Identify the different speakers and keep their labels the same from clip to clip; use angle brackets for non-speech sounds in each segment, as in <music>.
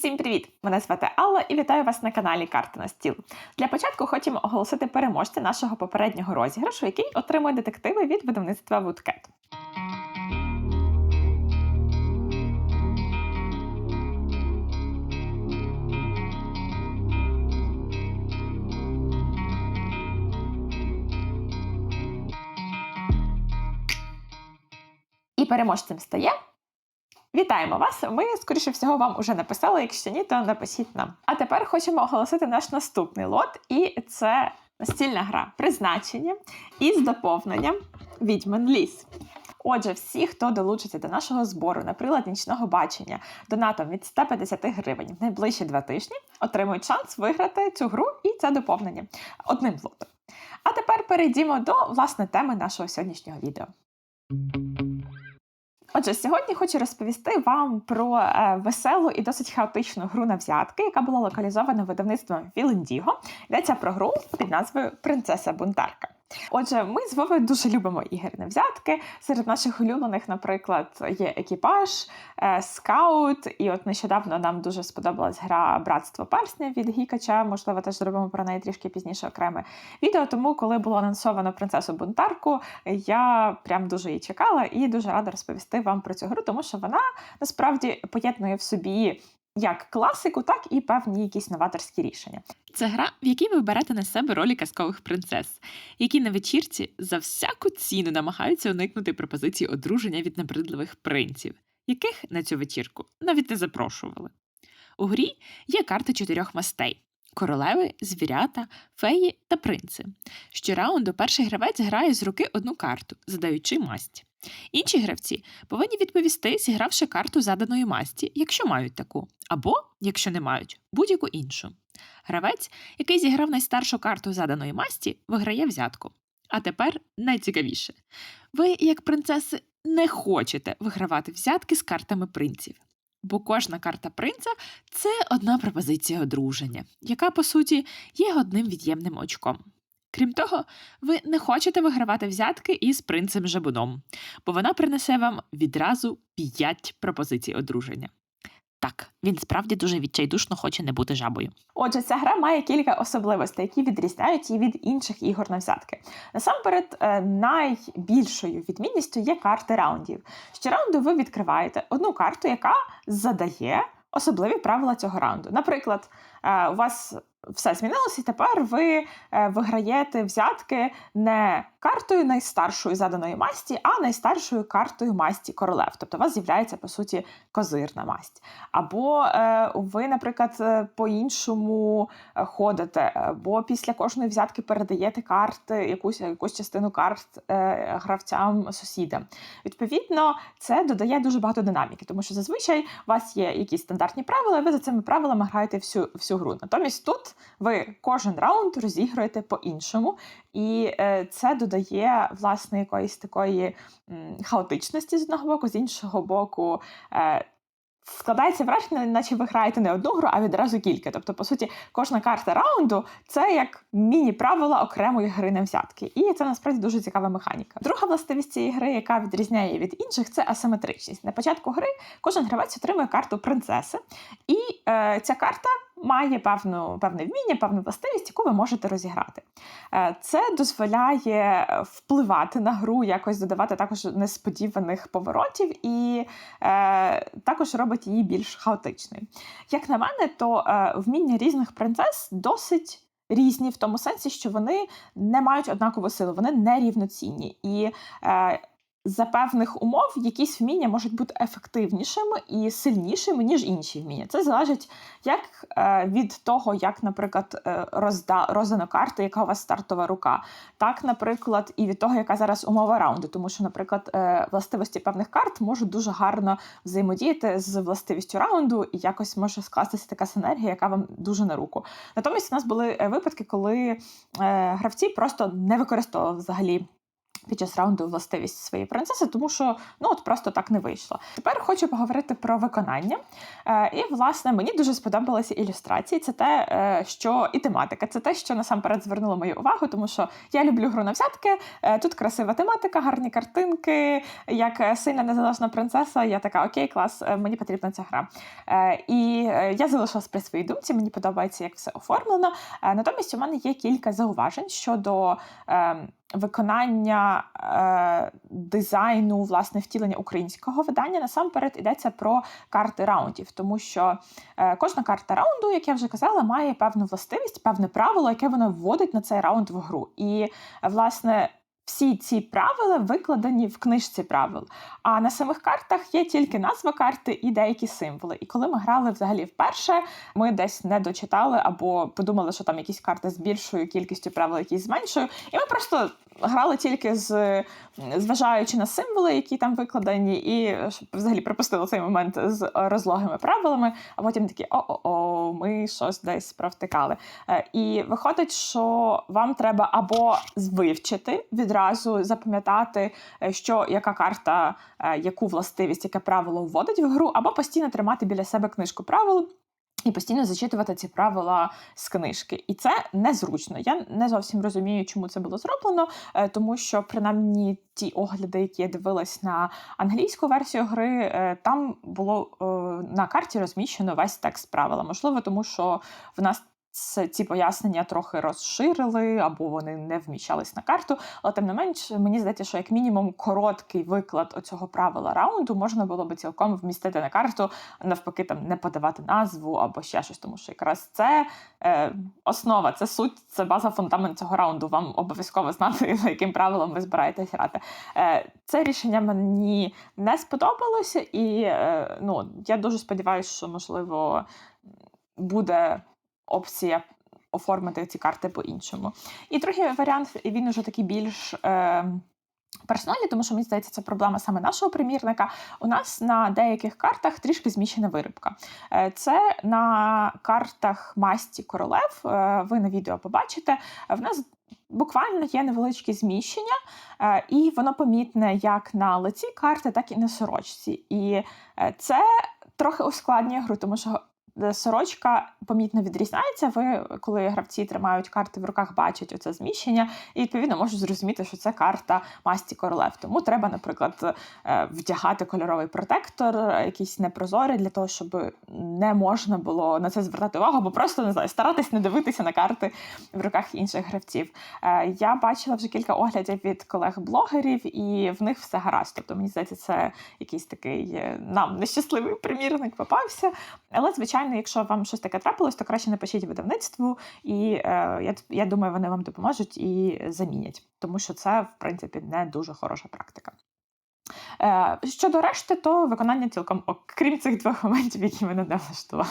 Speaker 1: Усім привіт! Мене звати Алла і вітаю вас на каналі Карта на стіл. Для початку хочемо оголосити переможця нашого попереднього розіграшу, який отримує детективи від видавництва Woodcat. І переможцем стає. Вітаємо вас! Ми, скоріше всього, вам уже написали. Якщо ні, то напишіть нам. А тепер хочемо оголосити наш наступний лот, і це настільна гра призначення із доповненням Відьман Ліс. Отже, всі, хто долучиться до нашого збору на прилад нічного бачення донатом від 150 гривень в найближчі два тижні, отримують шанс виграти цю гру і це доповнення одним лотом. А тепер перейдімо до власне теми нашого сьогоднішнього відео. Отже, сьогодні хочу розповісти вам про е, веселу і досить хаотичну гру на взятки, яка була локалізована видавництвом Філендіго. Йдеться про гру під назвою Принцеса Бунтарка. Отже, ми з Вовою дуже любимо ігри взятки. Серед наших улюблених, наприклад, є екіпаж, е, скаут. І от нещодавно нам дуже сподобалась гра Братство персня від Гікача. Можливо, теж зробимо про неї трішки пізніше окреме відео. Тому, коли було анонсовано принцесу Бунтарку, я прям дуже її чекала і дуже рада розповісти вам про цю гру, тому що вона насправді поєднує в собі. Як класику, так і певні якісь новаторські рішення.
Speaker 2: Це гра, в якій ви берете на себе ролі казкових принцес, які на вечірці за всяку ціну намагаються уникнути пропозиції одруження від набридливих принців, яких на цю вечірку навіть не запрошували. У грі є карти чотирьох мастей. Королеви, звірята, феї та принци. Щораунду перший гравець грає з руки одну карту, задаючи масть. Інші гравці повинні відповісти, зігравши карту заданої масті, якщо мають таку, або, якщо не мають, будь-яку іншу. Гравець, який зіграв найстаршу карту заданої масті, виграє взятку. А тепер найцікавіше ви, як принцеси, не хочете вигравати взятки з картами принців. Бо кожна карта принца це одна пропозиція одруження, яка, по суті, є одним від'ємним очком. Крім того, ви не хочете вигравати взятки із принцем Жабуном, бо вона принесе вам відразу 5 пропозицій одруження. Так, він справді дуже відчайдушно хоче не бути жабою.
Speaker 1: Отже, ця гра має кілька особливостей, які відрізняють її від інших ігор на взятки. Насамперед, е, найбільшою відмінністю є карти раундів. Щораунду ви відкриваєте одну карту, яка задає особливі правила цього раунду. Наприклад, е, у вас все змінилося, і тепер ви е, виграєте взятки не картою найстаршої заданої масті, а найстаршою картою масті королев. Тобто у вас з'являється, по суті, козирна масть. Або е, ви, наприклад, е, по-іншому ходите, або після кожної взятки передаєте карти, якусь якусь частину карт гравцям сусідам. Відповідно, це додає дуже багато динаміки, тому що зазвичай у вас є якісь стандартні правила, і ви за цими правилами граєте всю, всю гру. Натомість тут ви кожен раунд розігруєте по-іншому, і е, це додає власне якоїсь такої хаотичності з одного боку, з іншого боку. Е, складається враження, наче ви граєте не одну гру, а відразу кілька. Тобто, по суті, кожна карта раунду це як міні-правила окремої гри на взятки. І це насправді дуже цікава механіка. Друга властивість цієї гри, яка відрізняє від інших, це асиметричність. На початку гри кожен гравець отримує карту принцеси, і е, ця карта має певну, певне вміння, певну властивість, яку ви можете розіграти. Е, це дозволяє впливати на гру, якось додавати також несподіваних поворотів, і е, також робить її більш хаотичною. Як на мене, то е, вміння різних принцес досить. Різні в тому сенсі, що вони не мають однакову силу, вони не рівноцінні. І е, за певних умов якісь вміння можуть бути ефективнішими і сильнішими, ніж інші вміння. Це залежить як е, від того, як, наприклад, е, розда, роздана карта, яка у вас стартова рука, так, наприклад, і від того, яка зараз умова раунду. Тому що, наприклад, е, властивості певних карт можуть дуже гарно взаємодіяти з властивістю раунду, і якось може скластися така синергія, яка вам дуже на руку. Натомість у нас були випадки, коли гравці просто не використовували взагалі під час раунду властивість своєї принцеси, тому що ну от просто так не вийшло. Тепер хочу поговорити про виконання. Е, і власне мені дуже сподобалися ілюстрації. Це те, е, що і тематика, це те, що насамперед звернуло мою увагу, тому що я люблю гру на взятки. Е, тут красива тематика, гарні картинки. Як е, сильна незалежна принцеса, я така окей, клас, е, мені потрібна ця гра. Е, і е, я залишилась при своїй думці. Мені подобається, як все оформлено. Е, натомість у мене є кілька зауважень щодо. Е, Виконання е, дизайну, власне, втілення українського видання насамперед йдеться про карти раундів, тому що е, кожна карта раунду, як я вже казала, має певну властивість, певне правило, яке вона вводить на цей раунд в гру. І власне. Всі ці правила викладені в книжці правил. А на самих картах є тільки назва карти і деякі символи. І коли ми грали взагалі вперше, ми десь не дочитали або подумали, що там якісь карти з більшою кількістю правил, якісь з меншою. І ми просто грали тільки з зважаючи на символи, які там викладені, і взагалі пропустили цей момент з розлогими правилами, а потім такі о-о-о, ми щось десь провтикали. Е, І виходить, що вам треба або вивчити відразу запам'ятати, е, що яка карта, е, яку властивість, яке правило вводить в гру, або постійно тримати біля себе книжку правил. І постійно зачитувати ці правила з книжки, і це незручно. Я не зовсім розумію, чому це було зроблено, е, тому що принаймні ті огляди, які я дивилась на англійську версію гри, е, там було е, на карті розміщено весь текст правила. Можливо, тому що в нас це ці пояснення трохи розширили або вони не вміщались на карту. Але тим не менш, мені здається, що як мінімум короткий виклад оцього правила раунду можна було би цілком вмістити на карту, навпаки, там не подавати назву або ще щось, тому що якраз це е, основа, це суть, це база фундамент цього раунду. Вам обов'язково знати, <laughs> за яким правилом ви збираєтесь грати. Е, Це рішення мені не сподобалося, і е, ну я дуже сподіваюся, що можливо буде опція оформити ці карти по-іншому. І другий варіант, він уже такий більш. Е, Персоналі, тому що мені здається, це проблема саме нашого примірника. У нас на деяких картах трішки зміщена виробка. Е, Це на картах масті королев. е, Ви на відео побачите. В нас буквально є невеличкі зміщення, е, і воно помітне як на лиці карти, так і на сорочці. І це трохи ускладнює гру, тому що сорочка помітно відрізняється. Ви, коли гравці тримають карти в руках, бачать оце зміщення, і відповідно можуть зрозуміти, що це карта масті королев. Тому треба, наприклад, е, вдягати кольоровий протектор, е, якийсь непрозорий, для того, щоб не можна було на це звертати увагу, або просто не знаю, старатись не дивитися на карти в руках інших гравців. Е, Я бачила вже кілька оглядів від колег-блогерів, і в них все гаразд. Тобто, мені здається, це якийсь такий нам нещасливий примірник попався. Але, звичайно, якщо вам щось таке трапилось, то краще напишіть видавництву, і е, я, я думаю, вони вам допоможуть і замінять, тому що це, в принципі, не дуже хороша практика. Е, щодо решти, то виконання цілком, окрім цих двох моментів, які мене не влаштували.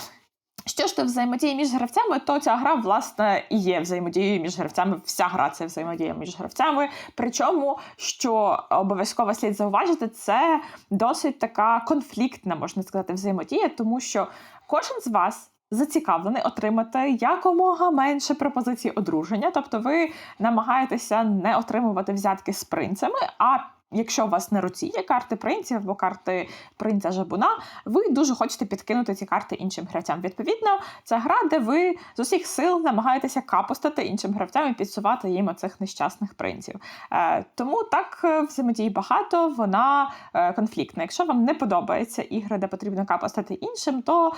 Speaker 1: Що ж до взаємодії між гравцями, то ця гра, власне, і є взаємодією між гравцями. Вся гра це взаємодія між гравцями. Причому, що обов'язково слід зауважити, це досить така конфліктна, можна сказати, взаємодія, тому що кожен з вас. Зацікавлений отримати якомога менше пропозицій одруження, тобто ви намагаєтеся не отримувати взятки з принцами. А якщо у вас на руці є карти принців або карти принця жабуна, ви дуже хочете підкинути ці карти іншим гравцям. Відповідно, це гра, де ви з усіх сил намагаєтеся капостати іншим гравцям і підсувати їм оцих нещасних принців. Е, тому так е, взаємодії багато, вона е, конфліктна. Якщо вам не подобаються ігри, де потрібно капостати іншим, то е,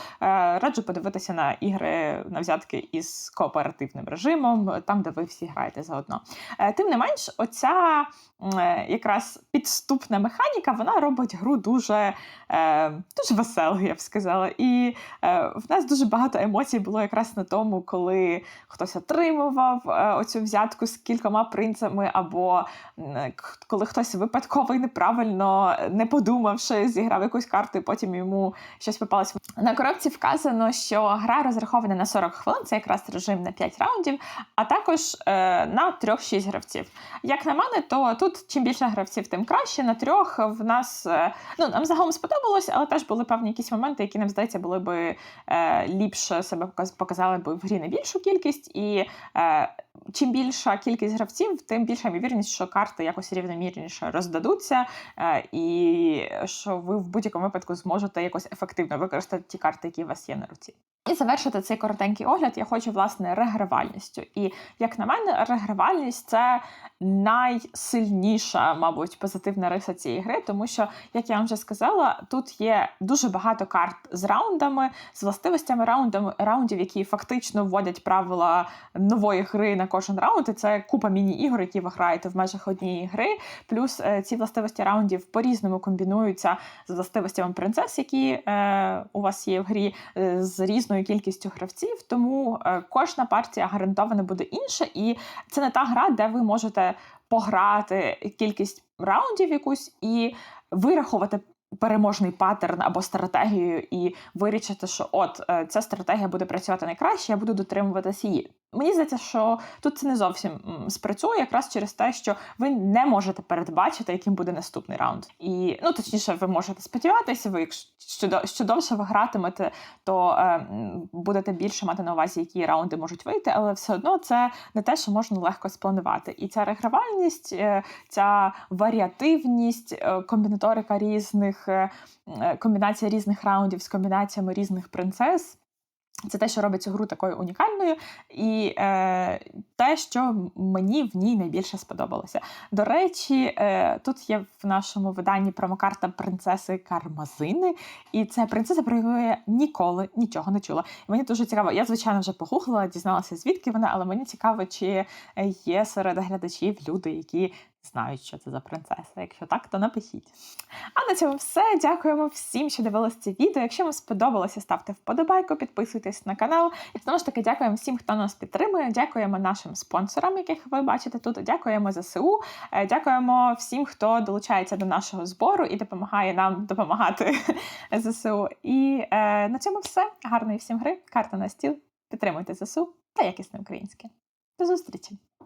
Speaker 1: раджу подивитися на ігри на взятки із кооперативним режимом, там, де ви всі граєте заодно. Е, тим не менш, оця е, якраз підступна механіка, вона робить гру дуже, е, дуже веселою, я б сказала. І е, в нас дуже багато емоцій було якраз на тому, коли хтось отримував е, оцю взятку з кількома принцами, або к- коли хтось випадково і неправильно, не подумавши, зіграв якусь карту, і потім йому щось попалось. На коробці вказано, що гра розрахована на 40 хвилин, це якраз режим на 5 раундів, а також е, на 3-6 гравців. Як на мене, то тут чим більше гравців, тим тим краще. На трьох в нас е, ну нам загалом сподобалось, але теж були певні якісь моменти, які нам здається були би е, ліпше себе показали би в грі на більшу кількість. І е, чим більша кількість гравців, тим більша ймовірність, що карти якось рівномірніше роздадуться, е, і що ви в будь-якому випадку зможете якось ефективно використати ті карти, які у вас є на руці. І завершити цей коротенький огляд я хочу власне регравальністю. І як на мене, регравальність це найсильніша, мабуть, позитивна риса цієї гри, тому що, як я вам вже сказала, тут є дуже багато карт з раундами, з властивостями раундів, які фактично вводять правила нової гри на кожен раунд. І це купа міні-ігор, які ви граєте в межах однієї гри. Плюс е, ці властивості раундів по-різному комбінуються з властивостями принцес, які е, у вас є в грі, е, з різною кількістю гравців. Тому кожна партія гарантовано буде інша, і це не та гра, де ви можете пограти кількість раундів якусь і вирахувати. Переможний паттерн або стратегію, і вирішити, що от ця стратегія буде працювати найкраще, я буду дотримуватися її. Мені здається, що тут це не зовсім спрацює, якраз через те, що ви не можете передбачити, яким буде наступний раунд. І ну точніше, ви можете сподіватися, ви якщо що, довше ви гратимете, то е, будете більше мати на увазі, які раунди можуть вийти, але все одно це не те, що можна легко спланувати. І ця регравальність, е, ця варіативність, е, комбінаторика різних е, комбінація різних раундів з комбінаціями різних принцес. Це те, що робить цю гру такою унікальною, і е, те, що мені в ній найбільше сподобалося. До речі, е, тут є в нашому виданні промокарта принцеси Кармазини, і це принцеса, про яку я ніколи нічого не чула. І мені дуже цікаво. Я, звичайно, вже погуглила, дізналася, звідки вона, але мені цікаво, чи є серед глядачів люди, які знають, що це за принцеса. Якщо так, то напишіть. А на цьому все. Дякуємо всім, що дивилися це відео. Якщо вам сподобалося, ставте вподобайку, підписуйтесь на канал. І знову ж таки, дякуємо всім, хто нас підтримує. Дякуємо нашим спонсорам, яких ви бачите тут. Дякуємо ЗСУ. Е, Дякуємо всім, хто долучається до нашого збору і допомагає нам допомагати <laughs> ЗСУ. І е, на цьому все. Гарної всім гри, карта на стіл. Підтримуйте ЗСУ та якісне українське. До зустрічі!